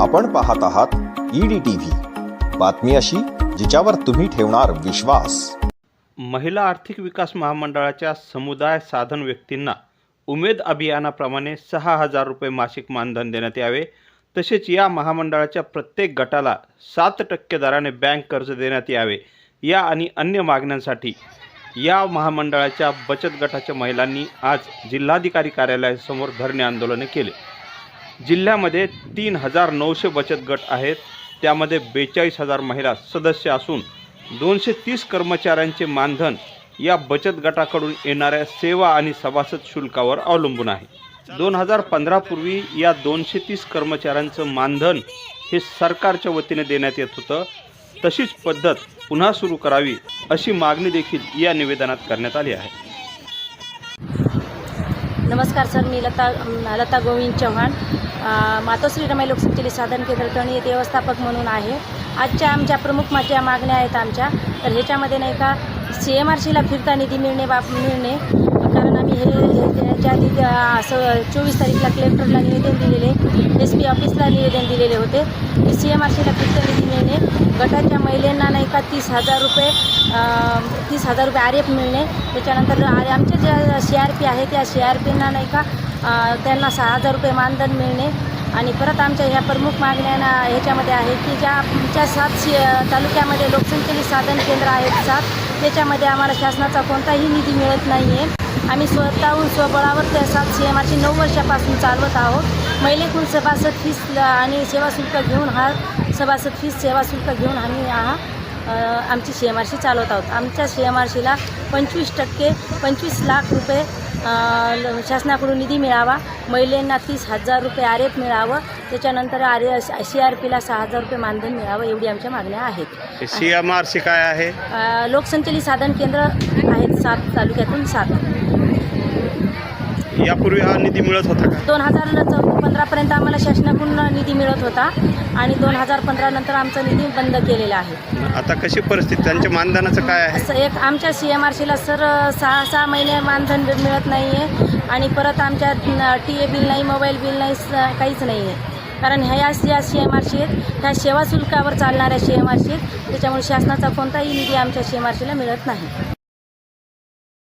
आपण पाहत आहात ईडी टीव्ही बातमी अशी जिच्यावर तुम्ही ठेवणार विश्वास. महिला आर्थिक विकास महामंडळाच्या समुदाय साधन व्यक्तींना उमेद अभियानाप्रमाणे सहा हजार रुपये मासिक मानधन देण्यात यावे. तसेच या महामंडळाच्या प्रत्येक गटाला सात टक्के दराने बँक कर्ज देण्यात यावे. या आणि अन्य मागण्यांसाठी या महामंडळाच्या बचत गटाच्या महिलांनी आज जिल्हाधिकारी कार्यालयासमोर धरणे आंदोलने केले. जिल्ह्यामध्ये तीन हजार नऊशे बचत गट आहेत. त्यामध्ये बेचाळीस हजार महिला सदस्य असून दोनशे तीस कर्मचाऱ्यांचे मानधन या बचत गटाकडून येणाऱ्या सेवा आणि सभासद शुल्कावर अवलंबून आहे. दोन हजार पंधरापूर्वी या दोनशे तीस कर्मचाऱ्यांचं मानधन हे सरकारच्या वतीने देण्यात येत होतं. तशीच पद्धत पुन्हा सुरू करावी अशी मागणी देखील या निवेदनात करण्यात आली आहे. नमस्कार सर मी लता लता गोविंद चव्हाण. मातोश्री रमाई लोकसंचलित साधन केंद्र टणी येथे व्यवस्थापक म्हणून आहे. आजच्या आमच्या प्रमुख माझ्या मागण्या आहेत आमच्या. तर ह्याच्यामध्ये नाही का सी एम आर सीला फिरता निधी मिळणे बाब मिळणे आम्ही हे हे- आधी त्या असं चोवीस तारीखला कलेक्टरला निवेदन दिलेले एस पी ऑफिसला निवेदन दिलेले होते. की सी एम आर सीला फिरता मिळणे गटाच्या महिलांना नाही का तीस हजार रुपये तीस हजार रुपये आर एफ मिळणे त्याच्यानंतर आमचे ज्या सी आर पी आहे त्या सी आर पींना नाही का त्यांना सहा हजार रुपये मानधन मिळणे आणि परत आमच्या ह्या प्रमुख मागण्यांना ह्याच्यामध्ये आहे की ज्या आमच्या सात सी तालुक्यामध्ये लोकसंख्येने साधन केंद्र आहेत सात त्याच्यामध्ये आम्हाला शासनाचा कोणताही निधी मिळत नाही आहे आम्ही स्वतःहून स्वबळावर त्या सात सी एम आरची नऊ वर्षापासून चालवत आहोत. महिलेकून सभासद फीस आणि सेवा शुल्क घेऊन हा सभासद फीस सेवा शुल्क घेऊन आम्ही हा आमची सी एम आरशी चालवत आहोत. आमच्या सी एम आरशीला पंचवीस टक्के पंचवीस लाख रुपये शासनाकडून निधी मिळावा. महिलांना तीस हजार रुपये आर एफ मिळावं. त्याच्यानंतर आर सी आर पीला सहा हजार रुपये मानधन मिळावं एवढी आमच्या मागण्या आहेत. सी एम आर सी काय आहे? अ, लोकसंचलित साधन केंद्र आहेत सात तालुक्यातून सात. यापूर्वी हा निधी मिळत होता दोन हजार पंधरापर्यंत आम्हाला शासनाकडून निधी मिळत होता आणि दोन हजार पंधरा नंतर आमचा निधी बंद केलेला आहे. आता कशी परिस्थिती? त्यांच्या मानधनाचं काय आहे? असं एक आमच्या सी एम आर सीला सर सहा सहा महिने मानधन मिळत नाही आहे आणि परत आमच्या टी ए बिल नाही मोबाईल बिल नाही स- काहीच नाही आहे कारण ह्या या सी एम आर सी आहेत ह्या सेवा शुल्कावर चालणाऱ्या सी एम आर सी आहेत त्याच्यामुळे शासनाचा कोणताही निधी आमच्या सी एम आर सीला मिळत नाही.